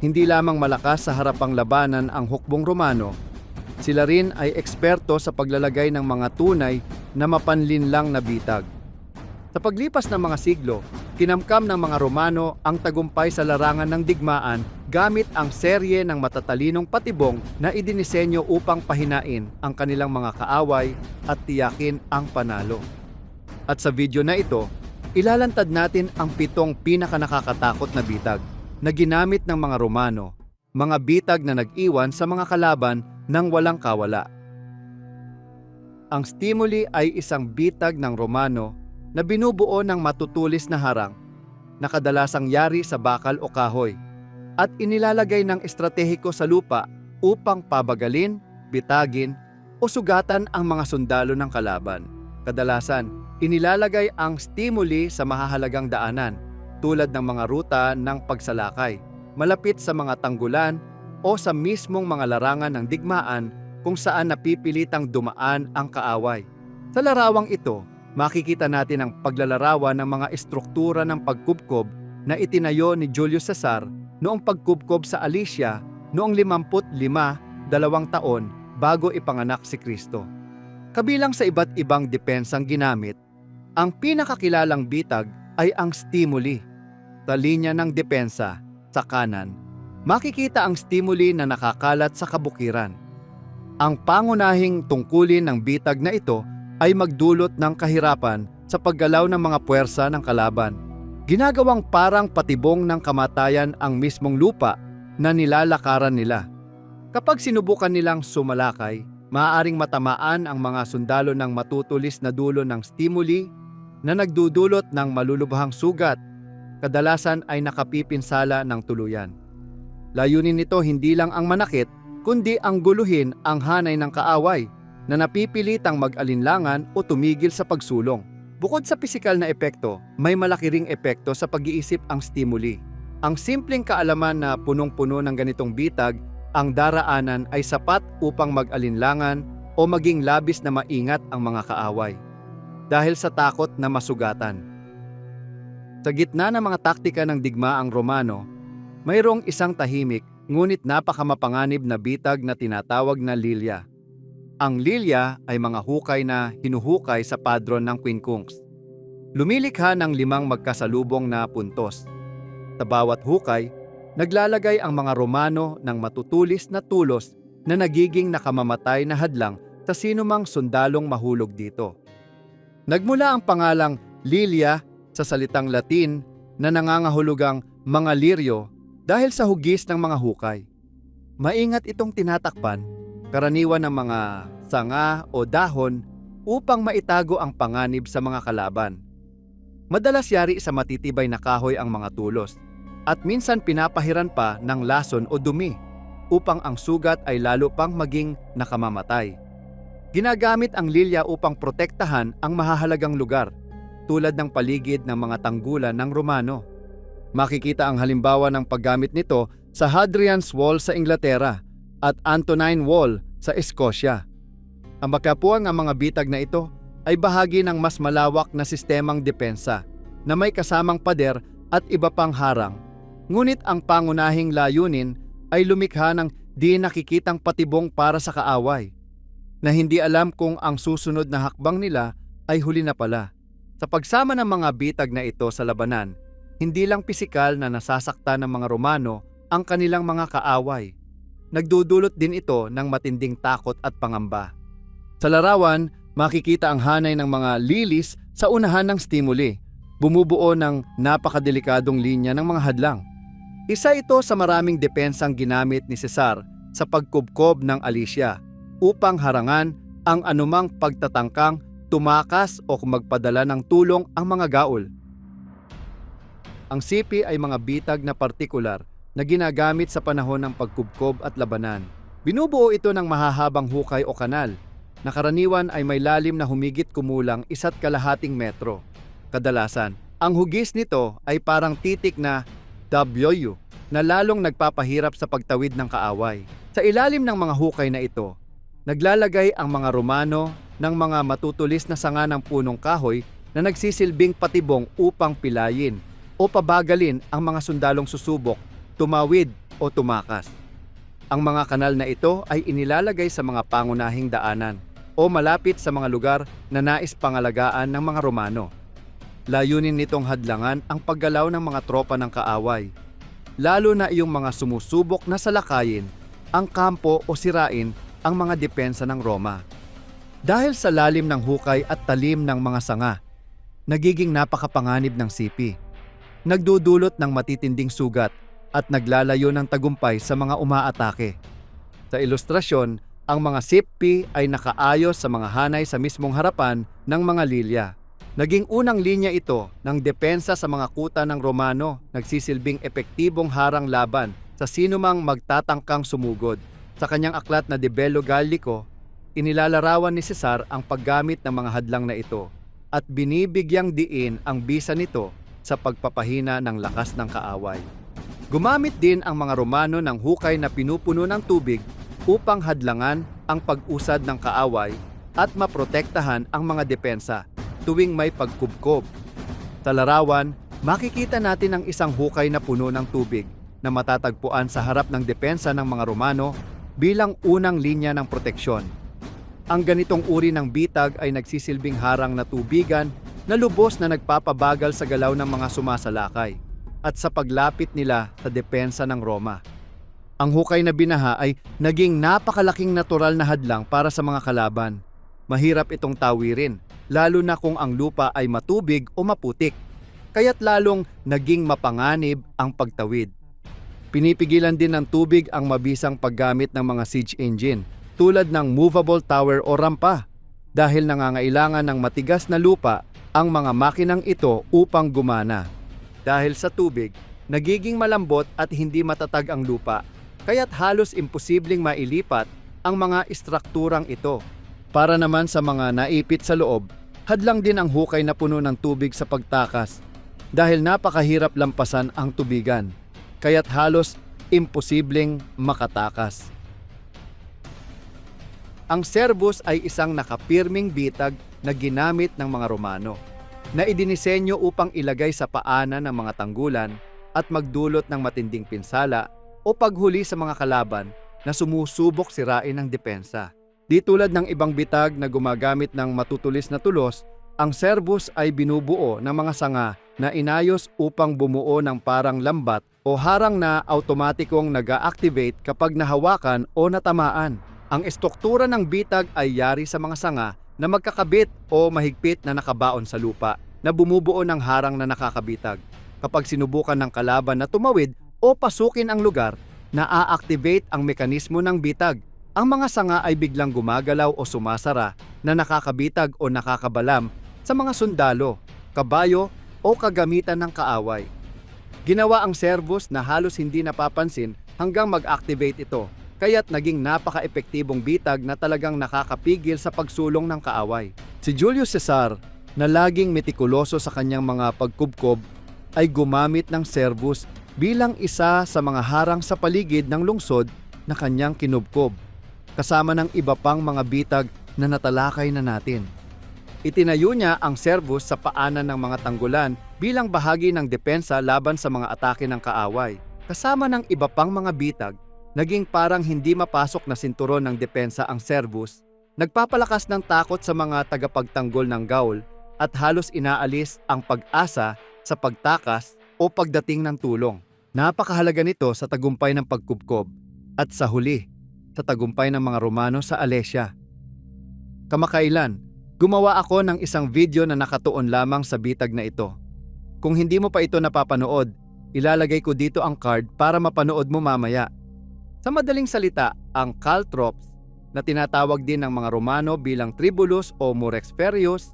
hindi lamang malakas sa harapang labanan ang hukbong Romano, sila rin ay eksperto sa paglalagay ng mga tunay na mapanlinlang na bitag. Sa paglipas ng mga siglo, kinamkam ng mga Romano ang tagumpay sa larangan ng digmaan gamit ang serye ng matatalinong patibong na idinisenyo upang pahinain ang kanilang mga kaaway at tiyakin ang panalo. At sa video na ito, ilalantad natin ang pitong pinakanakakatakot na bitag na ginamit ng mga Romano, mga bitag na nag-iwan sa mga kalaban ng walang kawala. Ang stimuli ay isang bitag ng Romano na binubuo ng matutulis na harang na kadalasang yari sa bakal o kahoy at inilalagay ng estratehiko sa lupa upang pabagalin, bitagin o sugatan ang mga sundalo ng kalaban. Kadalasan, inilalagay ang stimuli sa mahahalagang daanan tulad ng mga ruta ng pagsalakay, malapit sa mga tanggulan o sa mismong mga larangan ng digmaan kung saan napipilitang dumaan ang kaaway. Sa larawang ito, makikita natin ang paglalarawan ng mga estruktura ng pagkubkob na itinayo ni Julius Caesar noong pagkubkob sa Alicia noong 55, dalawang taon bago ipanganak si Kristo. Kabilang sa iba't ibang depensang ginamit, ang pinakakilalang bitag ay ang stimuli. Sa linya ng depensa, sa kanan, makikita ang stimuli na nakakalat sa kabukiran. Ang pangunahing tungkulin ng bitag na ito ay magdulot ng kahirapan sa paggalaw ng mga puwersa ng kalaban. Ginagawang parang patibong ng kamatayan ang mismong lupa na nilalakaran nila. Kapag sinubukan nilang sumalakay, maaaring matamaan ang mga sundalo ng matutulis na dulo ng stimuli na nagdudulot ng malulubhang sugat, kadalasan ay nakapipinsala ng tuluyan. Layunin nito hindi lang ang manakit, kundi ang guluhin ang hanay ng kaaway na napipilitang mag-alinlangan o tumigil sa pagsulong. Bukod sa pisikal na epekto, may malaki ring epekto sa pag-iisip ang stimuli. Ang simpleng kaalaman na punong-puno ng ganitong bitag ang daraanan ay sapat upang mag-alinlangan o maging labis na maingat ang mga kaaway. Dahil sa takot na masugatan. Sa gitna ng mga taktika ng digmaang Romano, mayroong isang tahimik ngunit napakamapanganib na bitag na tinatawag na lilya. Ang lilya ay mga hukay na hinuhukay sa padron ng quincunx. Lumilikha ng limang magkasalubong na puntos. Sa bawat hukay, naglalagay ang mga Romano ng matutulis na tulos na nagiging nakamamatay na hadlang sa sinumang sundalong mahulog dito. Nagmula ang pangalang Lilia sa salitang Latin na nangangahulugang mga liryo dahil sa hugis ng mga hukay. Maingat itong tinatakpan, karaniwan ng mga sanga o dahon upang maitago ang panganib sa mga kalaban. Madalas yari sa matitibay na kahoy ang mga tulos at minsan pinapahiran pa ng lason o dumi upang ang sugat ay lalo pang maging nakamamatay. Ginagamit ang lilya upang protektahan ang mahahalagang lugar tulad ng paligid ng mga tanggulan ng Romano. Makikita ang halimbawa ng paggamit nito sa Hadrian's Wall sa Inglaterra at Antonine Wall sa Escocia. Ang makapuang ang mga bitag na ito ay bahagi ng mas malawak na sistemang depensa na may kasamang pader at iba pang harang. Ngunit ang pangunahing layunin ay lumikha ng di nakikitang patibong para sa kaaway na hindi alam kung ang susunod na hakbang nila ay huli na pala. Sa pagsama ng mga bitag na ito sa labanan, hindi lang pisikal na nasasakta ng mga Romano ang kanilang mga kaaway. Nagdudulot din ito ng matinding takot at pangamba. Sa larawan, makikita ang hanay ng mga lilis sa unahan ng stimuli, bumubuo ng napakadelikadong linya ng mga hadlang. Isa ito sa maraming depensang ginamit ni Cesar sa pagkubkob ng Alicia upang harangan ang anumang pagtatangkang tumakas o magpadala ng tulong ang mga gaol. Ang sipi ay mga bitag na partikular na ginagamit sa panahon ng pagkubkob at labanan. Binubuo ito ng mahahabang hukay o kanal na karaniwan ay may lalim na humigit kumulang isa't kalahating metro. Kadalasan, ang hugis nito ay parang titik na W na lalong nagpapahirap sa pagtawid ng kaaway. Sa ilalim ng mga hukay na ito, naglalagay ang mga Romano ng mga matutulis na sanga ng punong kahoy na nagsisilbing patibong upang pilayin o pabagalin ang mga sundalong susubok, tumawid o tumakas. Ang mga kanal na ito ay inilalagay sa mga pangunahing daanan o malapit sa mga lugar na nais pangalagaan ng mga Romano. Layunin nitong hadlangan ang paggalaw ng mga tropa ng kaaway, lalo na iyong mga sumusubok na salakayin, ang kampo o sirain ang mga depensa ng Roma. Dahil sa lalim ng hukay at talim ng mga sanga, nagiging napakapanganib ng sipi. Nagdudulot ng matitinding sugat at naglalayo ng tagumpay sa mga umaatake. Sa ilustrasyon, ang mga sipi ay nakaayos sa mga hanay sa mismong harapan ng mga lilya. Naging unang linya ito ng depensa sa mga kuta ng Romano, nagsisilbing epektibong harang laban sa sinumang magtatangkang sumugod. Sa kanyang aklat na De Bello Gallico, inilalarawan ni Cesar ang paggamit ng mga hadlang na ito at binibigyang diin ang bisa nito sa pagpapahina ng lakas ng kaaway. Gumamit din ang mga Romano ng hukay na pinupuno ng tubig upang hadlangan ang pag-usad ng kaaway at maprotektahan ang mga depensa tuwing may pagkubkob. Sa larawan, makikita natin ang isang hukay na puno ng tubig na matatagpuan sa harap ng depensa ng mga Romano bilang unang linya ng proteksyon. Ang ganitong uri ng bitag ay nagsisilbing harang na tubigan na lubos na nagpapabagal sa galaw ng mga sumasalakay at sa paglapit nila sa depensa ng Roma. Ang hukay na binaha ay naging napakalaking natural na hadlang para sa mga kalaban. Mahirap itong tawirin, lalo na kung ang lupa ay matubig o maputik, kaya't lalong naging mapanganib ang pagtawid. Pinipigilan din ng tubig ang mabisang paggamit ng mga siege engine tulad ng movable tower o rampa dahil nangangailangan ng matigas na lupa ang mga makinang ito upang gumana. Dahil sa tubig, nagiging malambot at hindi matatag ang lupa, kaya't halos imposibleng mailipat ang mga istrukturang ito. Para naman sa mga naipit sa loob, hadlang din ang hukay na puno ng tubig sa pagtakas dahil napakahirap lampasan ang tubigan, kaya't halos imposibleng makatakas. Ang serbus ay isang nakapirming bitag na ginamit ng mga Romano na idinisenyo upang ilagay sa paanan ng mga tanggulan at magdulot ng matinding pinsala o paghuli sa mga kalaban na sumusubok sirain ng depensa. Di tulad ng ibang bitag na gumagamit ng matutulis na tulos, ang serbus ay binubuo ng mga sanga na inayos upang bumuo ng parang lambat o harang na automatikong nag-activate kapag nahawakan o natamaan. Ang estruktura ng bitag ay yari sa mga sanga na magkakabit o mahigpit na nakabaon sa lupa na bumubuo ng harang na nakakabitag. Kapag sinubukan ng kalaban na tumawid o pasukin ang lugar, na-activate ang mekanismo ng bitag. Ang mga sanga ay biglang gumagalaw o sumasara na nakakabitag o nakakabalam sa mga sundalo, kabayo o kagamitan ng kaaway. Ginawa ang servos na halos hindi napapansin hanggang mag-activate ito kaya't naging napaka-epektibong bitag na talagang nakakapigil sa pagsulong ng kaaway. Si Julius Caesar, na laging metikuloso sa kanyang mga pagkubkob, ay gumamit ng servus bilang isa sa mga harang sa paligid ng lungsod na kanyang kinubkob, kasama ng iba pang mga bitag na natalakay na natin. Itinayo niya ang servus sa paanan ng mga tanggulan bilang bahagi ng depensa laban sa mga atake ng kaaway. Kasama ng iba pang mga bitag Naging parang hindi mapasok na sinturon ng depensa ang servus, nagpapalakas ng takot sa mga tagapagtanggol ng gaul at halos inaalis ang pag-asa sa pagtakas o pagdating ng tulong. Napakahalaga nito sa tagumpay ng pagkubkob at sa huli, sa tagumpay ng mga Romano sa Alesia. Kamakailan, gumawa ako ng isang video na nakatuon lamang sa bitag na ito. Kung hindi mo pa ito napapanood, ilalagay ko dito ang card para mapanood mo mamaya. Sa madaling salita, ang caltrops na tinatawag din ng mga Romano bilang tribulus o murex ferius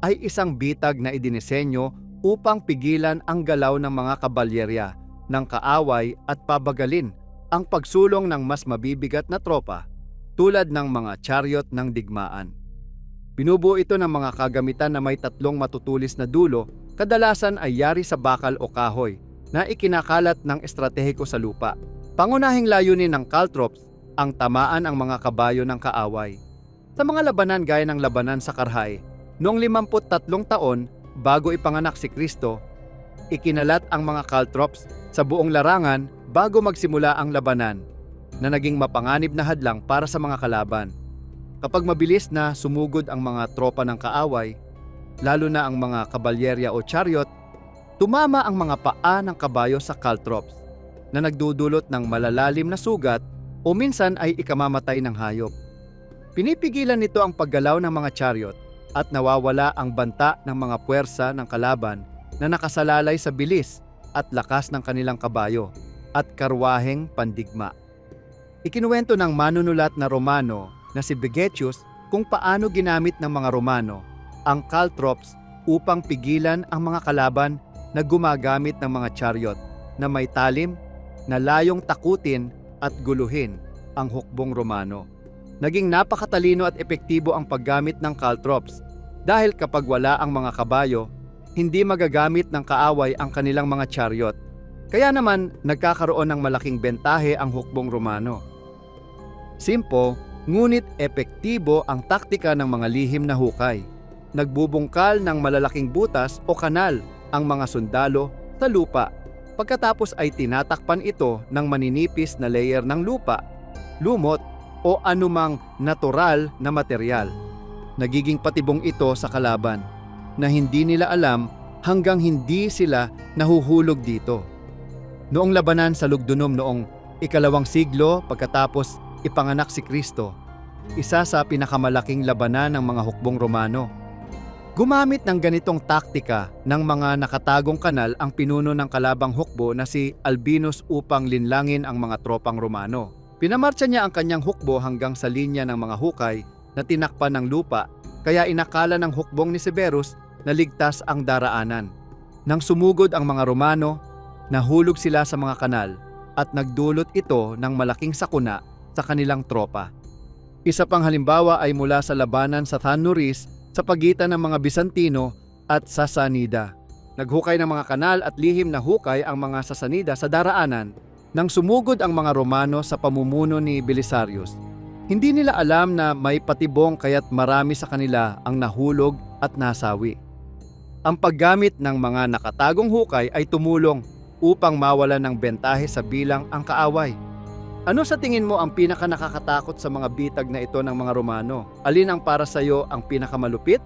ay isang bitag na idinisenyo upang pigilan ang galaw ng mga kabalyerya ng kaaway at pabagalin ang pagsulong ng mas mabibigat na tropa tulad ng mga chariot ng digmaan. Binubuo ito ng mga kagamitan na may tatlong matutulis na dulo, kadalasan ay yari sa bakal o kahoy na ikinakalat ng estratehiko sa lupa. Pangunahing layunin ng caltrops ang tamaan ang mga kabayo ng kaaway. Sa mga labanan gaya ng labanan sa Karhay, noong 53 taon bago ipanganak si Kristo, ikinalat ang mga caltrops sa buong larangan bago magsimula ang labanan na naging mapanganib na hadlang para sa mga kalaban. Kapag mabilis na sumugod ang mga tropa ng kaaway, lalo na ang mga kabalyerya o chariot, tumama ang mga paa ng kabayo sa caltrops na nagdudulot ng malalalim na sugat o minsan ay ikamamatay ng hayop. Pinipigilan nito ang paggalaw ng mga chariot at nawawala ang banta ng mga puwersa ng kalaban na nakasalalay sa bilis at lakas ng kanilang kabayo at karwaheng pandigma. Ikinuwento ng manunulat na Romano na si Vegetius kung paano ginamit ng mga Romano ang caltrops upang pigilan ang mga kalaban na gumagamit ng mga chariot na may talim na layong takutin at guluhin ang hukbong Romano. Naging napakatalino at epektibo ang paggamit ng caltrops dahil kapag wala ang mga kabayo, hindi magagamit ng kaaway ang kanilang mga chariot. Kaya naman nagkakaroon ng malaking bentahe ang hukbong Romano. Simpo, ngunit epektibo ang taktika ng mga lihim na hukay. Nagbubungkal ng malalaking butas o kanal ang mga sundalo sa lupa. Pagkatapos ay tinatakpan ito ng maninipis na layer ng lupa, lumot o anumang natural na material. Nagiging patibong ito sa kalaban na hindi nila alam hanggang hindi sila nahuhulog dito. Noong labanan sa Lugdunum noong ikalawang siglo pagkatapos ipanganak si Kristo, isa sa pinakamalaking labanan ng mga hukbong Romano. Gumamit ng ganitong taktika ng mga nakatagong kanal ang pinuno ng kalabang hukbo na si Albinus upang linlangin ang mga tropang Romano. Pinamarcha niya ang kanyang hukbo hanggang sa linya ng mga hukay na tinakpan ng lupa kaya inakala ng hukbong ni Severus na ligtas ang daraanan. Nang sumugod ang mga Romano, nahulog sila sa mga kanal at nagdulot ito ng malaking sakuna sa kanilang tropa. Isa pang halimbawa ay mula sa labanan sa Thanuris sa pagitan ng mga Bisantino at Sasanida. Naghukay ng mga kanal at lihim na hukay ang mga Sasanida sa daraanan nang sumugod ang mga Romano sa pamumuno ni Belisarius. Hindi nila alam na may patibong kaya't marami sa kanila ang nahulog at nasawi. Ang paggamit ng mga nakatagong hukay ay tumulong upang mawala ng bentahe sa bilang ang kaaway. Ano sa tingin mo ang pinaka nakakatakot sa mga bitag na ito ng mga Romano? Alin ang para sa iyo ang pinakamalupit